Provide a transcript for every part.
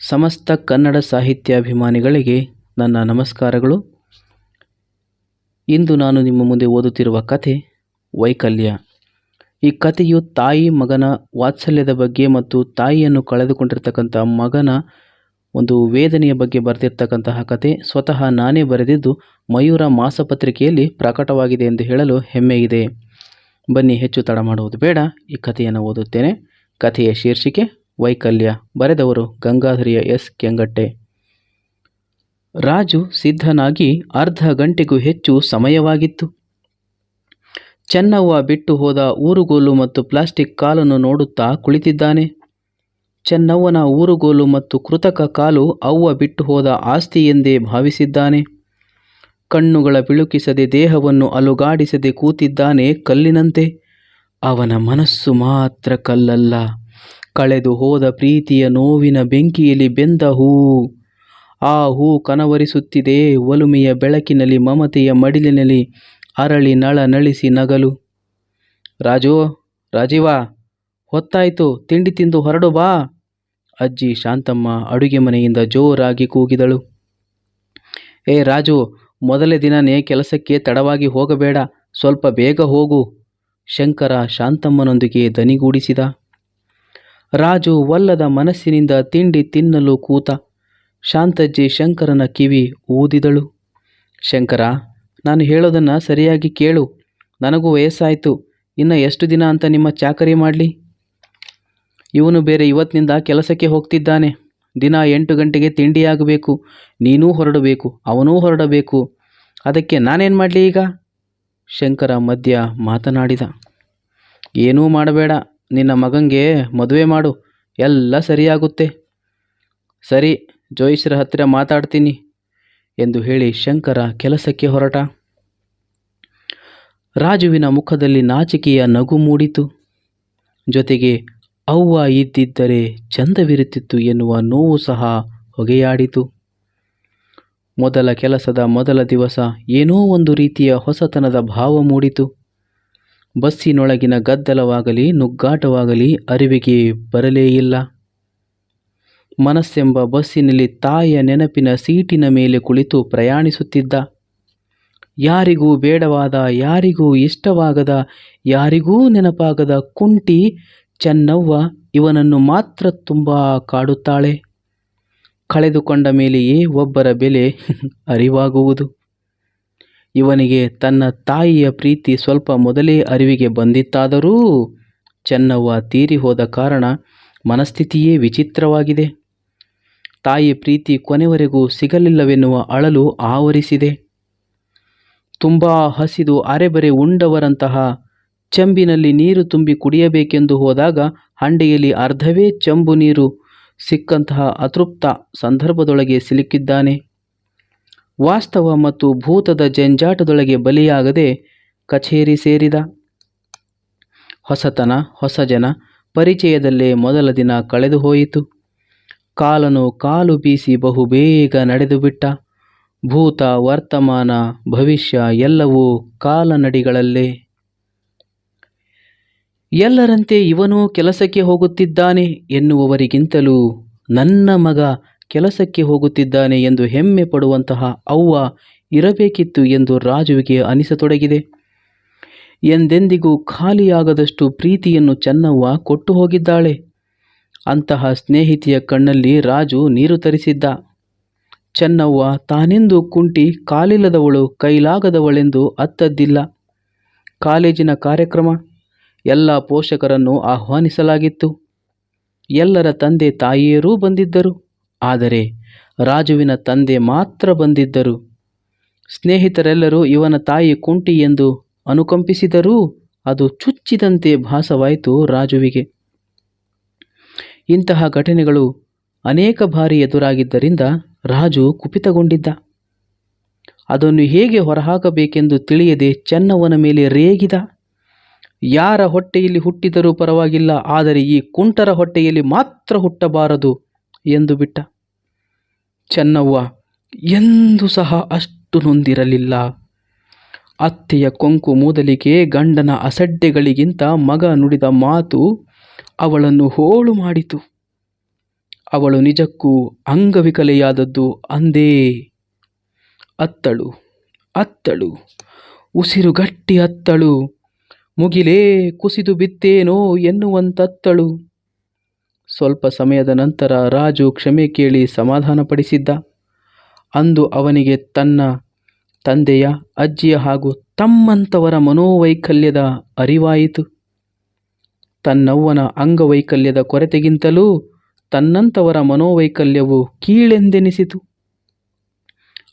ಸಮಸ್ತ ಕನ್ನಡ ಸಾಹಿತ್ಯಾಭಿಮಾನಿಗಳಿಗೆ ನನ್ನ ನಮಸ್ಕಾರಗಳು. ಇಂದು ನಾನು ನಿಮ್ಮ ಮುಂದೆ ಓದುತ್ತಿರುವ ಕಥೆ ವೈಕಲ್ಯ. ಈ ಕಥೆಯು ತಾಯಿ ಮಗನ ವಾತ್ಸಲ್ಯದ ಬಗ್ಗೆ ಮತ್ತು ತಾಯಿಯನ್ನು ಕಳೆದುಕೊಂಡಿರ್ತಕ್ಕಂಥ ಮಗನ ಒಂದು ವೇದನೆಯ ಬಗ್ಗೆ ಬರೆದಿರ್ತಕ್ಕಂತಹ ಕತೆ ಸ್ವತಃ ನಾನೇ ಬರೆದಿದ್ದು ಮಯೂರ ಮಾಸಪತ್ರಿಕೆಯಲ್ಲಿ ಪ್ರಕಟವಾಗಿದೆ ಎಂದು ಹೇಳಲು ಹೆಮ್ಮೆ ಇದೆ. ಬನ್ನಿ ಹೆಚ್ಚು ತಡ ಮಾಡುವುದು ಬೇಡ, ಈ ಕಥೆಯನ್ನು ಓದುತ್ತೇನೆ. ಕಥೆಯ ಶೀರ್ಷಿಕೆ ವೈಕಲ್ಯ ಬರೆದವರು ಗಂಗಾಧರಿಯ ಎಸ್. ಕೆಂಗಟ್ಟೆ. ರಾಜು ಸಿದ್ಧನಾಗಿ ಅರ್ಧ ಗಂಟೆಗೂ ಹೆಚ್ಚು ಸಮಯವಾಗಿತ್ತು. ಚೆನ್ನವ್ವ ಬಿಟ್ಟು ಹೋದ ಊರುಗೋಲು ಮತ್ತು ಪ್ಲಾಸ್ಟಿಕ್ ಕಾಲನ್ನು ನೋಡುತ್ತಾ ಕುಳಿತಿದ್ದಾನೆ. ಚೆನ್ನವ್ವನ ಊರುಗೋಲು ಮತ್ತು ಕೃತಕ ಕಾಲು ಅವ್ವ ಬಿಟ್ಟು ಹೋದ ಆಸ್ತಿ ಎಂದೇ ಭಾವಿಸಿದ್ದಾನೆ. ಕಣ್ಣುಗಳ ಬಿಳುಕಿಸದೆ ದೇಹವನ್ನು ಅಲುಗಾಡಿಸದೆ ಕೂತಿದ್ದಾನೆ ಕಲ್ಲಿನಂತೆ. ಅವನ ಮನಸ್ಸು ಮಾತ್ರ ಕಲ್ಲಲ್ಲ. ಕಳೆದು ಹೋದ ಪ್ರೀತಿಯ ನೋವಿನ ಬೆಂಕಿಯಲ್ಲಿ ಬೆಂದ ಹೂ. ಆ ಹೂ ಕನವರಿಸುತ್ತಿದೆ ಒಲುಮೆಯ ಬೆಳಕಿನಲ್ಲಿ, ಮಮತೆಯ ಮಡಿಲಿನಲ್ಲಿ ಅರಳಿ ನಳ ನಳಿಸಿ ನಗಲು. ರಾಜು, ರಾಜೀವ, ಹೊತ್ತಾಯಿತು, ತಿಂಡಿ ತಿಂದು ಹೊರಡು ಬಾ. ಅಜ್ಜಿ ಶಾಂತಮ್ಮ ಅಡುಗೆ ಮನೆಯಿಂದ ಜೋರಾಗಿ ಕೂಗಿದಳು. ಏ ರಾಜು, ಮೊದಲೇ ದಿನನೇ ಕೆಲಸಕ್ಕೆ ತಡವಾಗಿ ಹೋಗಬೇಡ, ಸ್ವಲ್ಪ ಬೇಗ ಹೋಗು. ಶಂಕರ ಶಾಂತಮ್ಮನೊಂದಿಗೆ ದನಿಗೂಡಿಸಿದ. ರಾಜು ಒಲ್ಲದ ಮನಸ್ಸಿನಿಂದ ತಿಂಡಿ ತಿನ್ನಲು ಕೂತ ಶಾಂತಜ್ಜಿ ಶಂಕರನ ಕಿವಿ ಊದಿದಳು. ಶಂಕರ, ನಾನು ಹೇಳೋದನ್ನು ಸರಿಯಾಗಿ ಕೇಳು. ನನಗೂ ವಯಸ್ಸಾಯಿತು. ಇನ್ನು ಎಷ್ಟು ದಿನ ಅಂತ ನಿಮ್ಮ ಚಾಕರಿ ಮಾಡಲಿ? ಇವನು ಬೇರೆ ಇವತ್ತಿನಿಂದ ಕೆಲಸಕ್ಕೆ ಹೋಗ್ತಿದ್ದಾನೆ. ದಿನ ಎಂಟು ಗಂಟೆಗೆ ತಿಂಡಿಯಾಗಬೇಕು. ನೀನೂ ಹೊರಡಬೇಕು. ಅವನೂ ಹೊರಡಬೇಕು. ಅದಕ್ಕೆ ನಾನೇನು ಮಾಡಲಿ ಈಗ? ಶಂಕರ ಮಧ್ಯ ಮಾತನಾಡಿದ. ಏನೂ ಮಾಡಬೇಡ. ನಿನ್ನ ಮಗಂಗೆ ಮದುವೆ ಮಾಡು, ಎಲ್ಲ ಸರಿಯಾಗುತ್ತೆ. ಸರಿ, ಜೋಯಿಸ್ರ ಹತ್ತಿರ ಮಾತಾಡ್ತೀನಿ ಎಂದು ಹೇಳಿ ಶಂಕರ ಕೆಲಸಕ್ಕೆ ಹೊರಟ. ರಾಜುವಿನ ಮುಖದಲ್ಲಿ ನಾಚಿಕೆಯ ನಗು ಮೂಡಿತು. ಜೊತೆಗೆ ಅವ್ವ ಇದ್ದಿದ್ದರೆ ಚಂದವಿರುತ್ತಿತ್ತು ಎನ್ನುವ ನೋವು ಸಹ ಹೊಗೆಯಾಡಿತು. ಮೊದಲ ಕೆಲಸದ ಮೊದಲ ದಿವಸ ಏನೋ ಒಂದು ರೀತಿಯ ಹೊಸತನದ ಭಾವ ಮೂಡಿತು. ಬಸ್ಸಿನೊಳಗಿನ ಗದ್ದಲವಾಗಲಿ, ನುಗ್ಗಾಟವಾಗಲಿ ಅರಿವಿಗೆ ಬರಲೇ ಇಲ್ಲ. ಮನಸ್ಸೆಂಬ ಬಸ್ಸಿನಲ್ಲಿ ತಾಯಿಯ ನೆನಪಿನ ಸೀಟಿನ ಮೇಲೆ ಕುಳಿತು ಪ್ರಯಾಣಿಸುತ್ತಿದ್ದ. ಯಾರಿಗೂ ಬೇಡವಾದ, ಯಾರಿಗೂ ಇಷ್ಟವಾಗದ, ಯಾರಿಗೂ ನೆನಪಾಗದ ಕುಂಟಿ ಚೆನ್ನವ್ವ ಇವನನ್ನು ಮಾತ್ರ ತುಂಬ ಕಾಡುತ್ತಾಳೆ. ಕಳೆದುಕೊಂಡ ಮೇಲೆಯೇ ಒಬ್ಬರ ಬೆಲೆ ಅರಿವಾಗುವುದು. ಇವನಿಗೆ ತನ್ನ ತಾಯಿಯ ಪ್ರೀತಿ ಸ್ವಲ್ಪ ಮೊದಲೇ ಅರಿವಿಗೆ ಬಂದಿತ್ತಾದರೂ ಚೆನ್ನವ್ವ ತೀರಿ ಹೋದ ಕಾರಣ ಮನಸ್ಥಿತಿಯೇ ವಿಚಿತ್ರವಾಗಿದೆ. ತಾಯಿ ಪ್ರೀತಿ ಕೊನೆವರೆಗೂ ಸಿಗಲಿಲ್ಲವೆನ್ನುವ ಅಳಲು ಆವರಿಸಿದೆ. ತುಂಬ ಹಸಿದು ಅರೆಬರೆ ಉಂಡವರಂತಹ ಚೆಂಬಿನಲ್ಲಿ ನೀರು ತುಂಬಿ ಕುಡಿಯಬೇಕೆಂದು ಹೋದಾಗ ಹಂಡೆಯಲ್ಲಿ ಅರ್ಧವೇ ಚಂಬು ನೀರು ಸಿಕ್ಕಂತಹ ಅತೃಪ್ತ ಸಂದರ್ಭದೊಳಗೆ ಸಿಲುಕಿದ್ದಾನೆ. ವಾಸ್ತವ ಮತ್ತು ಭೂತದ ಜಂಜಾಟದೊಳಗೆ ಬಲಿಯಾಗದೆ ಕಚೇರಿ ಸೇರಿದ. ಹೊಸತನ, ಹೊಸ ಜನ ಪರಿಚಯದಲ್ಲೇ ಮೊದಲ ದಿನ ಕಳೆದು ಹೋಯಿತು. ಕಾಲನು ಕಾಲು ಬೀಸಿ ಬಹುಬೇಗ ನಡೆದು ಬಿಟ್ಟ. ಭೂತ, ವರ್ತಮಾನ, ಭವಿಷ್ಯ ಎಲ್ಲವೂ ಕಾಲನಡಿಗಳಲ್ಲೇ. ಎಲ್ಲರಂತೆ ಇವನೂ ಕೆಲಸಕ್ಕೆ ಹೋಗುತ್ತಿದ್ದಾನೆ ಎನ್ನುವವರಿಗಿಂತಲೂ ನನ್ನ ಮಗ ಕೆಲಸಕ್ಕೆ ಹೋಗುತ್ತಿದ್ದಾನೆ ಎಂದು ಹೆಮ್ಮೆ ಪಡುವಂತಹ ಅವ್ವ ಇರಬೇಕಿತ್ತು ಎಂದು ರಾಜುವಿಗೆ ಅನಿಸತೊಡಗಿದೆ. ಎಂದೆಂದಿಗೂ ಖಾಲಿಯಾಗದಷ್ಟು ಪ್ರೀತಿಯನ್ನು ಚೆನ್ನವ್ವ ಕೊಟ್ಟು ಹೋಗಿದ್ದಾಳೆ. ಅಂತಹ ಸ್ನೇಹಿತೆಯ ಕಣ್ಣಲ್ಲಿ ರಾಜು ನೀರು ತರಿಸಿದ್ದ. ಚೆನ್ನವ್ವ ತಾನೆಂದು ಕುಂಟಿ ಕಾಲಿಲ್ಲದವಳು ಕೈಲಾಗದವಳೆಂದು ಅತ್ತದ್ದಿಲ್ಲ. ಕಾಲೇಜಿನ ಕಾರ್ಯಕ್ರಮ, ಎಲ್ಲ ಪೋಷಕರನ್ನು ಆಹ್ವಾನಿಸಲಾಗಿತ್ತು. ಎಲ್ಲರ ತಂದೆ ತಾಯಿಯರೂ ಬಂದಿದ್ದರು. ಆದರೆ ರಾಜುವಿನ ತಂದೆ ಮಾತ್ರ ಬಂದಿದ್ದರು. ಸ್ನೇಹಿತರೆಲ್ಲರೂ ಇವನ ತಾಯಿ ಕುಂಟಿ ಎಂದು ಅನುಕಂಪಿಸಿದರೂ ಅದು ಚುಚ್ಚಿದಂತೆ ಭಾಸವಾಯಿತು ರಾಜುವಿಗೆ. ಇಂತಹ ಘಟನೆಗಳು ಅನೇಕ ಬಾರಿ ಎದುರಾಗಿದ್ದರಿಂದ ರಾಜು ಕುಪಿತಗೊಂಡಿದ್ದ. ಅದನ್ನು ಹೇಗೆ ಹೊರಹಾಕಬೇಕೆಂದು ತಿಳಿಯದೆ ಚೆನ್ನವನ ಮೇಲೆ ರೇಗಿದ. ಯಾರ ಹೊಟ್ಟೆಯಲ್ಲಿ ಹುಟ್ಟಿದರೂ ಪರವಾಗಿಲ್ಲ, ಆದರೆ ಈ ಕುಂಟರ ಹೊಟ್ಟೆಯಲ್ಲಿ ಮಾತ್ರ ಹುಟ್ಟಬಾರದು ಎಂದು ಬಿಟ್ಟ. ಚೆನ್ನವ್ವ, ಎಂದೂ ಸಹ ಅಷ್ಟು ನೊಂದಿರಲಿಲ್ಲ. ಅತ್ತೆಯ ಕೊಂಕು ಮೂದಲಿಗೆ ಗಂಡನ ಅಸಡ್ಡೆಗಳಿಗಿಂತ ಮಗ ನುಡಿದ ಮಾತು ಅವಳನ್ನು ಹೋಳು ಮಾಡಿತು. ಅವಳು ನಿಜಕ್ಕೂ ಅಂಗವಿಕಲೆಯಾದದ್ದು ಅಂದೇ. ಅತ್ತಳು ಅತ್ತಳು, ಉಸಿರು ಗಟ್ಟಿ ಅತ್ತಳು, ಮುಗಿಲೇ ಕುಸಿದು ಬಿತ್ತೇನೋ ಎನ್ನುವಂತತ್ತಳು. ಸ್ವಲ್ಪ ಸಮಯದ ನಂತರ ರಾಜು ಕ್ಷಮೆ ಕೇಳಿ ಸಮಾಧಾನಪಡಿಸಿದ್ದ. ಅಂದು ಅವನಿಗೆ ತನ್ನ ತಂದೆಯ, ಅಜ್ಜಿಯ ಹಾಗೂ ತಮ್ಮಂಥವರ ಮನೋವೈಕಲ್ಯದ ಅರಿವಾಯಿತು. ತನ್ನವ್ವನ ಅಂಗವೈಕಲ್ಯದ ಕೊರತೆಗಿಂತಲೂ ತನ್ನಂಥವರ ಮನೋವೈಕಲ್ಯವು ಕೀಳೆಂದೆನಿಸಿತು.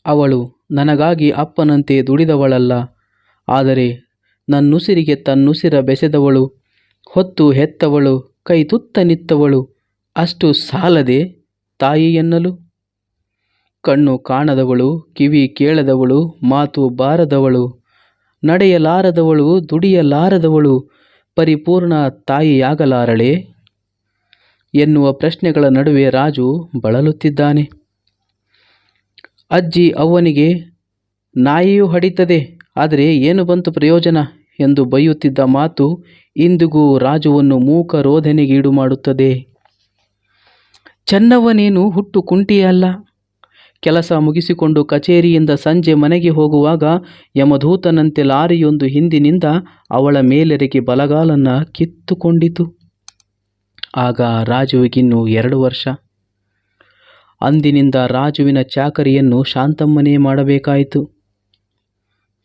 ಅವಳು, ನನಗಾಗಿ ಅಪ್ಪನಂತೆ ದುಡಿದವಳಲ್ಲ, ಆದರೆ ನನ್ನುಸಿರಿಗೆ ತನ್ನುಸಿರ ಬೆಸೆದವಳು, ಹೊತ್ತು ಹೆತ್ತವಳು ಕೈ ತುತ್ತ ನಿತ್ತವಳು ಅಷ್ಟು ಸಾಲದೆ ತಾಯಿ ಎನ್ನಲು? ಕಣ್ಣು ಕಾಣದವಳು, ಕಿವಿ ಕೇಳದವಳು, ಮಾತು ಬಾರದವಳು, ನಡೆಯಲಾರದವಳು, ದುಡಿಯಲಾರದವಳು, ಪರಿಪೂರ್ಣ ತಾಯಿಯಾಗಲಾರಳೆ? ಎನ್ನುವ ಪ್ರಶ್ನೆಗಳ ನಡುವೆ ರಾಜು ಬಳಲುತ್ತಿದ್ದಾನೆ. ಅಜ್ಜಿ ಅವ್ವನಿಗೆ, ನಾಯಿಯೂ ಹಡಿತದೆ, ಆದರೆ ಏನು ಬಂತು ಪ್ರಯೋಜನ? ಎಂದು ಬೈಯುತ್ತಿದ್ದ ಮಾತು ಇಂದಿಗೂ ರಾಜುವನ್ನು ಮೂಕ ರೋಧನೆಗೀಡು ಮಾಡುತ್ತದೆ. ಚೆನ್ನವ್ವನೇನು ಹುಟ್ಟು ಕುಂಟಿಯಲ್ಲ ಕೆಲಸ ಮುಗಿಸಿಕೊಂಡು ಕಚೇರಿಯಿಂದ ಸಂಜೆ ಮನೆಗೆ ಹೋಗುವಾಗ ಯಮಧೂತನಂತೆ ಲಾರಿಯೊಂದು ಹಿಂದಿನಿಂದ ಅವಳ ಮೇಲೆರಗಿ ಬಲಗಾಲನ್ನು ಕಿತ್ತುಕೊಂಡಿತು. ಆಗ ರಾಜುವಿಗಿನ್ನು ಎರಡು ವರ್ಷ. ಅಂದಿನಿಂದ ರಾಜುವಿನ ಚಾಕರಿಯನ್ನು ಶಾಂತಮ್ಮನೇ ಮಾಡಬೇಕಾಯಿತು.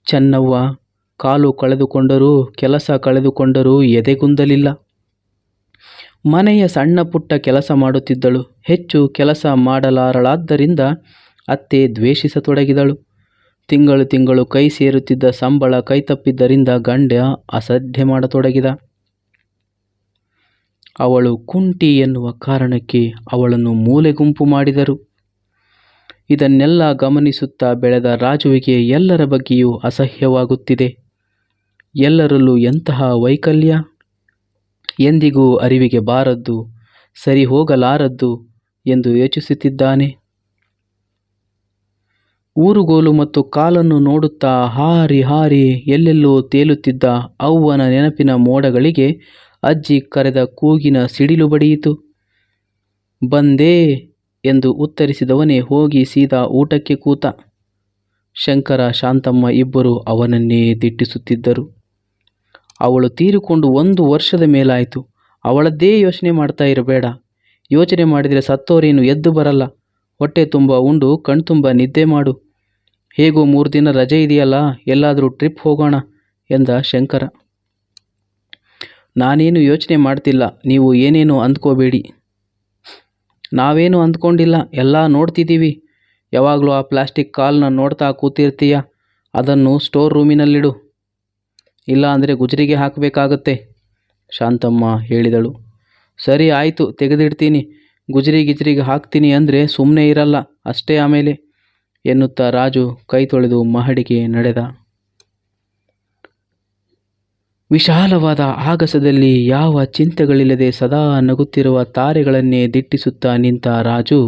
ಚೆನ್ನವ್ವ, ಕಾಲು ಕಳೆದುಕೊಂಡರೂ, ಕೆಲಸ ಕಳೆದುಕೊಂಡರೂ ಎದೆಗುಂದಲಿಲ್ಲ. ಮನೆಯ ಸಣ್ಣ ಪುಟ್ಟ ಕೆಲಸ ಮಾಡುತ್ತಿದ್ದಳು. ಹೆಚ್ಚು ಕೆಲಸ ಮಾಡಲಾರಳಾದ್ದರಿಂದ ಅತ್ತೆ ದ್ವೇಷಿಸತೊಡಗಿದಳು. ತಿಂಗಳು ತಿಂಗಳು ಕೈ ಸೇರುತ್ತಿದ್ದ ಸಂಬಳ ಕೈತಪ್ಪಿದ್ದರಿಂದ ಗಂಡ ಅಸಡ್ಡೆ ಮಾಡತೊಡಗಿದ. ಅವಳು ಕುಂಟಿ ಎನ್ನುವ ಕಾರಣಕ್ಕೆ ಅವಳನ್ನು ಮೂಲೆಗುಂಪು ಮಾಡಿದರು. ಇದನ್ನೆಲ್ಲ ಗಮನಿಸುತ್ತಾ ಬೆಳೆದ ರಾಜುವಿಗೆ ಎಲ್ಲರ ಬಗ್ಗೆಯೂ ಅಸಹ್ಯವಾಗುತ್ತಿದೆ. ಎಲ್ಲರಲ್ಲೂ ಎಂತಹ ವೈಕಲ್ಯ? ಎಂದಿಗೂ ಅರಿವಿಗೆ ಬಾರದ್ದು, ಸರಿ ಹೋಗಲಾರದ್ದು ಎಂದು ಯೋಚಿಸುತ್ತಿದ್ದಾನೆ. ಊರುಗೋಲು ಮತ್ತು ಕಾಲನ್ನು ನೋಡುತ್ತಾ ಹಾರಿ ಹಾರಿ ಎಲ್ಲೆಲ್ಲೋ ತೇಲುತ್ತಿದ್ದ ಅವ್ವನ ನೆನಪಿನ ಮೋಡಗಳಿಗೆ ಅಜ್ಜಿ ಕರೆದ ಕೂಗಿನ ಸಿಡಿಲು ಬಡಿಯಿತು. ಬಂದೇ ಎಂದು ಉತ್ತರಿಸಿದವನೇ ಹೋಗಿ ಸೀದಾ ಊಟಕ್ಕೆ ಕೂತ. ಶಂಕರ, ಶಾಂತಮ್ಮ ಇಬ್ಬರು ಅವನನ್ನೇ ದಿಟ್ಟಿಸುತ್ತಿದ್ದರು. ಅವಳು ತೀರಿಕೊಂಡು ಒಂದು ವರ್ಷದ ಮೇಲಾಯಿತು. ಅವಳದ್ದೇ ಯೋಚನೆ ಮಾಡ್ತಾ ಇರಬೇಡ. ಯೋಚನೆ ಮಾಡಿದರೆ ಸತ್ತೋರೇನು ಎದ್ದು ಬರಲ್ಲ. ಹೊಟ್ಟೆ ತುಂಬ ಉಂಡು ಕಣ್ತುಂಬ ನಿದ್ದೆ ಮಾಡು. ಹೇಗೋ ಮೂರು ದಿನ ರಜೆ ಇದೆಯಲ್ಲ, ಎಲ್ಲಾದರೂ ಟ್ರಿಪ್ ಹೋಗೋಣ ಎಂದ ಶಂಕರ. ನಾನೇನು ಯೋಚನೆ ಮಾಡ್ತಿಲ್ಲ, ನೀವು ಏನೇನು ಅಂದ್ಕೋಬೇಡಿ. ನಾವೇನು ಅಂದ್ಕೊಂಡಿಲ್ಲ, ಎಲ್ಲ ನೋಡ್ತಿದ್ದೀವಿ. ಯಾವಾಗಲೂ ಆ ಪ್ಲಾಸ್ಟಿಕ್ ಕಾಲ್ನ ನೋಡ್ತಾ ಕೂತಿರ್ತೀಯ, ಅದನ್ನು ಸ್ಟೋರ್ ರೂಮಿನಲ್ಲಿಡು. ಇಲ್ಲ ಅಂದರೆ ಗುಜರಿಗೆ ಹಾಕಬೇಕಾಗತ್ತೆ? ಶಾಂತಮ್ಮ ಹೇಳಿದಳು. ಸರಿ ಆಯಿತು, ತೆಗೆದಿಡ್ತೀನಿ. ಗುಜರಿ ಗಿಜರಿಗೆ ಹಾಕ್ತೀನಿ ಅಂದರೆ ಸುಮ್ಮನೆ ಇರಲ್ಲ, ಅಷ್ಟೇ ಆಮೇಲೆ, ಎನ್ನುತ್ತಾ ರಾಜು ಕೈ ತೊಳೆದು ಮಹಡಿಗೆ ನಡೆದ. ವಿಶಾಲವಾದ ಆಗಸದಲ್ಲಿ ಯಾವ ಚಿಂತೆಗಳಿಲ್ಲದೆ ಸದಾ ನಗುತ್ತಿರುವ ತಾರೆಗಳನ್ನೇ ದಿಟ್ಟಿಸುತ್ತಾ ನಿಂತ ರಾಜು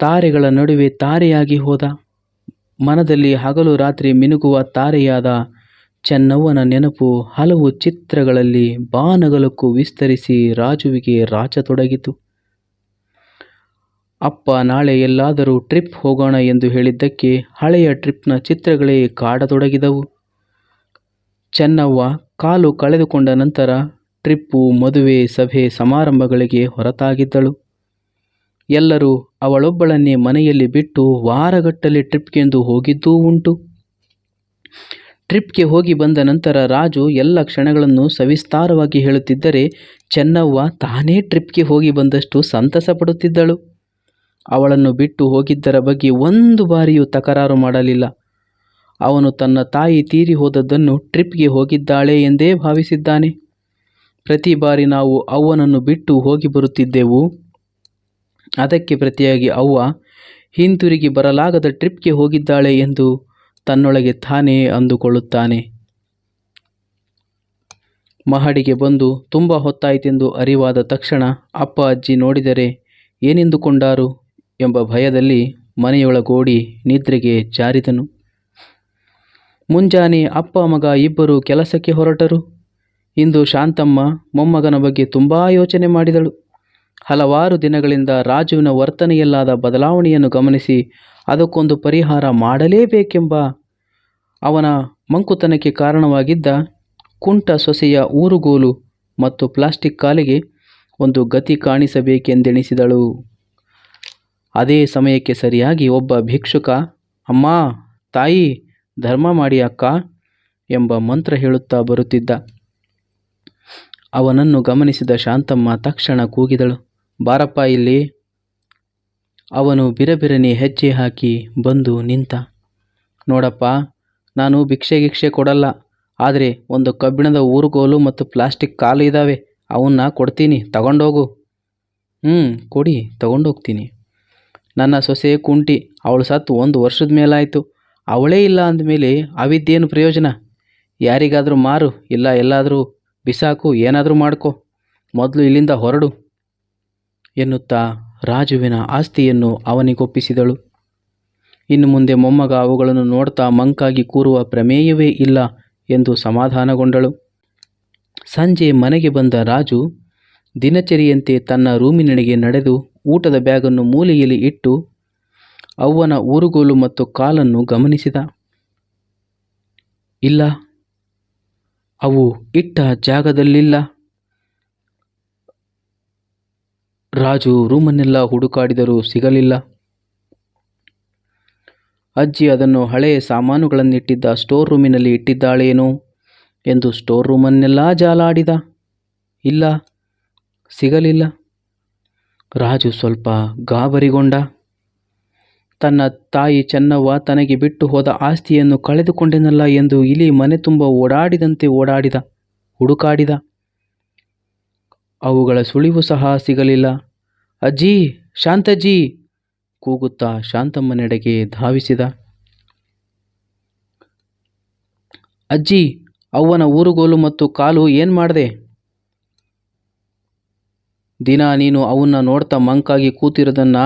ತಾರೆಗಳ ನಡುವೆ ತಾರೆಯಾಗಿ ಹೋದ. ಮನದಲ್ಲಿ ಹಗಲು ರಾತ್ರಿ ಮಿನುಗುವ ತಾರೆಯಾದ ಚೆನ್ನವ್ವನ ನೆನಪು ಹಲವು ಚಿತ್ರಗಳಲ್ಲಿ ಬಾನಗಲಕ್ಕೂ ವಿಸ್ತರಿಸಿ ರಾಜುವಿಗೆ ರಾಚತೊಡಗಿತು ಅಪ್ಪ, ನಾಳೆ ಎಲ್ಲಾದರೂ ಟ್ರಿಪ್ ಹೋಗೋಣ ಎಂದು ಹೇಳಿದ್ದಕ್ಕೆ ಹಳೆಯ ಟ್ರಿಪ್ನ ಚಿತ್ರಗಳೇ ಕಾಡತೊಡಗಿದವು. ಚೆನ್ನವ್ವ ಕಾಲು ಕಳೆದುಕೊಂಡ ನಂತರ ಟ್ರಿಪ್ಪು, ಮದುವೆ, ಸಭೆ, ಸಮಾರಂಭಗಳಿಗೆ ಹೊರತಾಗಿದ್ದಳು. ಎಲ್ಲರೂ ಅವಳೊಬ್ಬಳನ್ನೇ ಮನೆಯಲ್ಲಿ ಬಿಟ್ಟು ವಾರಗಟ್ಟಲೆ ಟ್ರಿಪ್ಗೆಂದು ಹೋಗಿದ್ದೂ ಉಂಟು. ಟ್ರಿಪ್ಗೆ ಹೋಗಿ ಬಂದ ನಂತರ ರಾಜು ಎಲ್ಲ ಕ್ಷಣಗಳನ್ನು ಸವಿಸ್ತಾರವಾಗಿ ಹೇಳುತ್ತಿದ್ದರೆ, ಚೆನ್ನವ್ವ ತಾನೇ ಟ್ರಿಪ್ಗೆ ಹೋಗಿ ಬಂದಷ್ಟು ಸಂತಸ ಪಡುತ್ತಿದ್ದಳು. ಅವಳನ್ನು ಬಿಟ್ಟು ಹೋಗಿದ್ದರ ಬಗ್ಗೆ ಒಂದು ಬಾರಿಯೂ ತಕರಾರು ಮಾಡಲಿಲ್ಲ. ಅವನು ತನ್ನ ತಾಯಿ ತೀರಿ ಹೋದದ್ದನ್ನು ಟ್ರಿಪ್ಗೆ ಹೋಗಿದ್ದಾಳೆ ಎಂದೇ ಭಾವಿಸಿದ್ದಾನೆ. ಪ್ರತಿ ಬಾರಿ ನಾವು ಅವ್ವನನ್ನು ಬಿಟ್ಟು ಹೋಗಿ ಬರುತ್ತಿದ್ದೆವು. ಅದಕ್ಕೆ ಪ್ರತಿಯಾಗಿ ಅವ್ವ, ಹಿಂತಿರುಗಿ ಬರಲಾಗದ ಟ್ರಿಪ್ಗೆ ಹೋಗಿದ್ದಾಳೆ ಎಂದು ತನ್ನೊಳಗೆ ತಾನೇ ಅಂದುಕೊಳ್ಳುತ್ತಾನೆ. ಮಹಡಿಗೆ ಬಂದು ತುಂಬ ಹೊತ್ತಾಯಿತೆಂದು ಅರಿವಾದ ತಕ್ಷಣ ಅಪ್ಪ, ಅಜ್ಜಿ ನೋಡಿದರೆ ಏನೆಂದುಕೊಂಡಾರು ಎಂಬ ಭಯದಲ್ಲಿ ಮನೆಯೊಳಗೋಡಿ ನಿದ್ರೆಗೆ ಜಾರಿದನು. ಮುಂಜಾನೆ ಅಪ್ಪ, ಮಗ ಇಬ್ಬರು ಕೆಲಸಕ್ಕೆ ಹೊರಟರು. ಇಂದು ಶಾಂತಮ್ಮ ಮೊಮ್ಮಗನ ಬಗ್ಗೆ ತುಂಬ ಯೋಚನೆ ಮಾಡಿದಳು. ಹಲವಾರು ದಿನಗಳಿಂದ ರಾಜುವಿನ ವರ್ತನೆಯಲ್ಲಾದ ಬದಲಾವಣೆಯನ್ನು ಗಮನಿಸಿ ಅದಕ್ಕೊಂದು ಪರಿಹಾರ ಮಾಡಲೇಬೇಕೆಂಬ ಅವನ ಮಂಕುತನಕ್ಕೆ ಕಾರಣವಾಗಿದ್ದ ಕುಂಟ ಸೊಸೆಯ ಊರುಗೋಲು ಮತ್ತು ಪ್ಲಾಸ್ಟಿಕ್ ಕಾಲಿಗೆ ಒಂದು ಗತಿ ಕಾಣಿಸಬೇಕೆಂದೆಣಿಸಿದಳು. ಅದೇ ಸಮಯಕ್ಕೆ ಸರಿಯಾಗಿ ಒಬ್ಬ ಭಿಕ್ಷುಕ, ಅಮ್ಮ, ತಾಯಿ, ಧರ್ಮ ಮಾಡಿ ಅಕ್ಕ ಎಂಬ ಮಂತ್ರ ಹೇಳುತ್ತಾ ಬರುತ್ತಿದ್ದ. ಅವನನ್ನು ಗಮನಿಸಿದ ಶಾಂತಮ್ಮ ತಕ್ಷಣ ಕೂಗಿದಳು. ಬಾರಪ್ಪ ಇಲ್ಲಿ ಅವನು ಬಿರಬಿರನೆ ಹೆಜ್ಜೆ ಹಾಕಿ ಬಂದು ನಿಂತ, ನೋಡಪ್ಪ, ನಾನು ಭಿಕ್ಷೆ ಗಿಕ್ಷೆ ಕೊಡಲ್ಲ, ಆದರೆ ಒಂದು ಕಬ್ಬಿಣದ ಊರುಗೋಲು ಮತ್ತು ಪ್ಲಾಸ್ಟಿಕ್ ಕಾಲು ಇದ್ದಾವೆ ಅವನ್ನ ಕೊಡ್ತೀನಿ, ತಗೊಂಡೋಗು. ಹ್ಞೂ ಕೊಡಿ, ತಗೊಂಡೋಗ್ತೀನಿ. ನನ್ನ ಸೊಸೆ ಕುಂಟಿ, ಅವಳು ಸತ್ತು ಒಂದು ವರ್ಷದ ಮೇಲಾಯಿತು, ಅವಳೇ ಇಲ್ಲ ಅಂದಮೇಲೆ ಅವಿದ್ದೇನು ಪ್ರಯೋಜನ? ಯಾರಿಗಾದರೂ ಮಾರು, ಇಲ್ಲ ಎಲ್ಲಾದರೂ ಬಿಸಾಕು, ಏನಾದರೂ ಮಾಡ್ಕೋ, ಮೊದಲು ಇಲ್ಲಿಂದ ಹೊರಡು, ಎನ್ನುತ್ತಾ ರಾಜುವಿನ ಆಸ್ತಿಯನ್ನು ಅವನಿಗೊಪ್ಪಿಸಿದಳು. ಇನ್ನು ಮುಂದೆ ಮೊಮ್ಮಗ ಅವುಗಳನ್ನು ನೋಡ್ತಾ ಮಂಕಾಗಿ ಕೂರುವ ಪ್ರಮೇಯವೇ ಇಲ್ಲ ಎಂದು ಸಮಾಧಾನಗೊಂಡಳು. ಸಂಜೆ ಮನೆಗೆ ಬಂದ ರಾಜು ದಿನಚರಿಯಂತೆ ತನ್ನ ರೂಮಿನಡೆಗೆ ನಡೆದು ಊಟದ ಬ್ಯಾಗನ್ನು ಮೂಲೆಯಲ್ಲಿ ಇಟ್ಟು ಅವ್ವನ ಊರುಗೋಲು ಮತ್ತು ಕಾಲನ್ನು ಗಮನಿಸಿದ. ಇಲ್ಲ, ಅವು ಇಟ್ಟ ಜಾಗದಲ್ಲಿಲ್ಲ. ರಾಜು ರೂಮನ್ನೆಲ್ಲ ಹುಡುಕಾಡಿದರೂ ಸಿಗಲಿಲ್ಲ. ಅಜ್ಜಿ ಅದನ್ನು ಹಳೆಯ ಸಾಮಾನುಗಳನ್ನಿಟ್ಟಿದ್ದ ಸ್ಟೋರ್ ರೂಮಿನಲ್ಲಿ ಇಟ್ಟಿದ್ದಾಳೇನು ಎಂದು ಸ್ಟೋರ್ ರೂಮನ್ನೆಲ್ಲ ಜಾಲಾಡಿದ. ಇಲ್ಲ, ಸಿಗಲಿಲ್ಲ. ರಾಜು ಸ್ವಲ್ಪ ಗಾಬರಿಗೊಂಡ. ತನ್ನ ತಾಯಿ ಚೆನ್ನವ್ವ ತನಗೆ ಬಿಟ್ಟು ಹೋದ ಆಸ್ತಿಯನ್ನು ಕಳೆದುಕೊಂಡೆನಲ್ಲ ಎಂದು ಇಲಿ ಮನೆ ತುಂಬ ಓಡಾಡಿದಂತೆ ಓಡಾಡಿದ, ಹುಡುಕಾಡಿದ. ಅವುಗಳ ಸುಳಿವು ಸಹ ಸಿಗಲಿಲ್ಲ. ಅಜ್ಜಿ, ಶಾಂತಜ್ಜಿ, ಕೂಗುತ್ತಾ ಶಾಂತಮ್ಮನೆಡೆಗೆ ಧಾವಿಸಿದ. ಅಜ್ಜಿ, ಅವ್ವನ ಊರುಗೋಲು ಮತ್ತು ಕಾಲು ಏನು ಮಾಡಿದೆ? ದಿನ ನೀನು ಅವನ್ನ ನೋಡ್ತಾ ಮಂಕಾಗಿ ಕೂತಿರೋದನ್ನು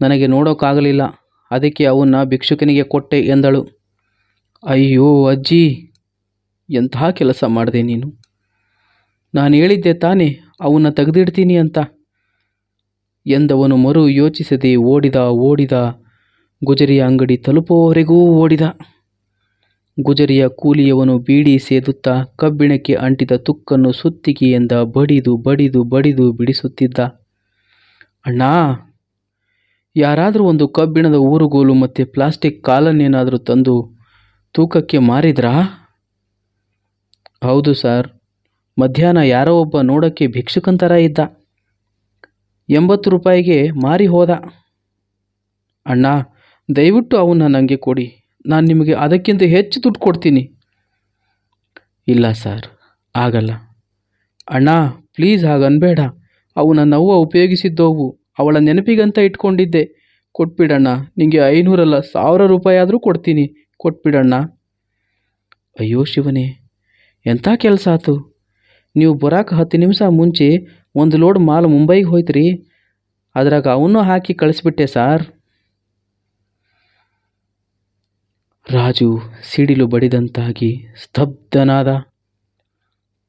ನನಗೆ ನೋಡೋಕ್ಕಾಗಲಿಲ್ಲ ಅದಕ್ಕೆ ಅವನ್ನ ಭಿಕ್ಷುಕನಿಗೆ ಕೊಟ್ಟೆ ಎಂದಳು. ಅಯ್ಯೋ ಅಜ್ಜಿ, ಎಂತಹ ಕೆಲಸ ಮಾಡಿದೆ ನೀನು? ನಾನು ಹೇಳಿದ್ದೆ ತಾನೇ ಅವನ್ನ ತೆಗೆದಿಡ್ತೀನಿ ಅಂತ. ಎಂದವನು ಮರು ಯೋಚಿಸದೆ ಓಡಿದ ಓಡಿದ. ಗುಜರಿಯ ಅಂಗಡಿ ತಲುಪುವವರೆಗೂ ಓಡಿದ. ಗುಜರಿಯ ಕೂಲಿಯವನು ಬೀಡಿ ಸೇದುತ್ತಾ ಕಬ್ಬಿಣಕ್ಕೆ ಅಂಟಿದ ತುಕ್ಕನ್ನು ಸುತ್ತಿಗೆಯಿಂದ ಬಡಿದು ಬಡಿದು ಬಡಿದು ಬಿಡಿಸುತ್ತಿದ್ದ. ಅಣ್ಣ, ಯಾರಾದರೂ ಒಂದು ಕಬ್ಬಿಣದ ಊರುಗೋಲು ಮತ್ತು ಪ್ಲಾಸ್ಟಿಕ್ ಕಾಲನ್ನೇನಾದರೂ ತಂದು ತೂಕಕ್ಕೆ ಮಾರಿದ್ರಾ? ಹೌದು ಸರ್. ಮಧ್ಯಾಹ್ನ ಯಾರೋ ಒಬ್ಬ ನೋಡೋಕ್ಕೆ ಭಿಕ್ಷುಕಂತರ ಇದ್ದ. ಎಂಬತ್ತು ರೂಪಾಯಿಗೆ ಮಾರಿ ಹೋದ. ಅಣ್ಣ, ದಯವಿಟ್ಟು ಅವನ್ನ ನನಗೆ ಕೊಡಿ. ನಾನು ನಿಮಗೆ ಅದಕ್ಕಿಂತ ಹೆಚ್ಚು ದುಡ್ಡು ಕೊಡ್ತೀನಿ. ಇಲ್ಲ ಸರ್, ಆಗಲ್ಲ. ಅಣ್ಣ, ಪ್ಲೀಸ್ ಹಾಗನ್ಬೇಡ. ಅವು ನನ್ನ ಅವ್ವ ಉಪಯೋಗಿಸಿದ್ದವು. ಅವಳ ನೆನಪಿಗಂತ ಇಟ್ಕೊಂಡಿದ್ದೆ. ಕೊಟ್ಬಿಡಣ್ಣ ನಿಮಗೆ ಐನೂರಲ್ಲ ಸಾವಿರ ರೂಪಾಯಿ ಆದರೂ ಕೊಡ್ತೀನಿ. ಕೊಟ್ಬಿಡಣ್ಣ. ಅಯ್ಯೋ ಶಿವನೇ ಎಂಥ ಕೆಲಸ ಆತು? ನೀವು ಬರಾಕ ಹತ್ತು ನಿಮಿಷ ಮುಂಚೆ ಒಂದು ಲೋಡ್ ಮಾಲ್ ಮುಂಬೈಗೆ ಹೋಯ್ತು ರೀ ಅದ್ರಾಗ ಅವನ್ನೂ ಹಾಕಿ ಕಳಿಸ್ಬಿಟ್ಟೆ ಸಾರ್. ರಾಜು ಸಿಡಿಲು ಬಡಿದಂತಾಗಿ ಸ್ತಬ್ಧನಾದ,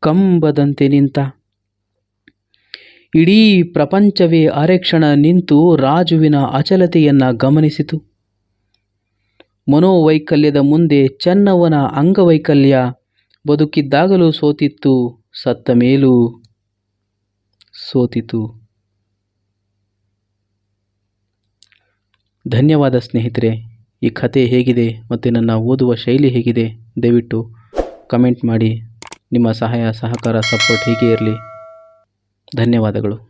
ಕಂಬದಂತೆ ನಿಂತ. ಇಡೀ ಪ್ರಪಂಚವೇ ಅರೆಕ್ಷಣ ನಿಂತು ರಾಜುವಿನ ಅಚಲತೆಯನ್ನ ಗಮನಿಸಿತು. ಮನೋವೈಕಲ್ಯದ ಮುಂದೆ ಚೆನ್ನವನ ಅಂಗವೈಕಲ್ಯ ಬದುಕಿದ್ದಾಗಲೂ ಸೋತಿತ್ತು ಸತ್ತ ಮೇಲೂ ಸೋತಿತು. ಧನ್ಯವಾದ ಸ್ನೇಹಿತರೆ, ಈ ಕತೆ ಹೇಗಿದೆ ಮತ್ತು ನನ್ನ ಓದುವ ಶೈಲಿ ಹೇಗಿದೆ ದಯವಿಟ್ಟು ಕಮೆಂಟ್ ಮಾಡಿ. ನಿಮ್ಮ ಸಹಾಯ, ಸಹಕಾರ, ಸಪೋರ್ಟ್ ಹೀಗೆ ಇರಲಿ. ಧನ್ಯವಾದಗಳು.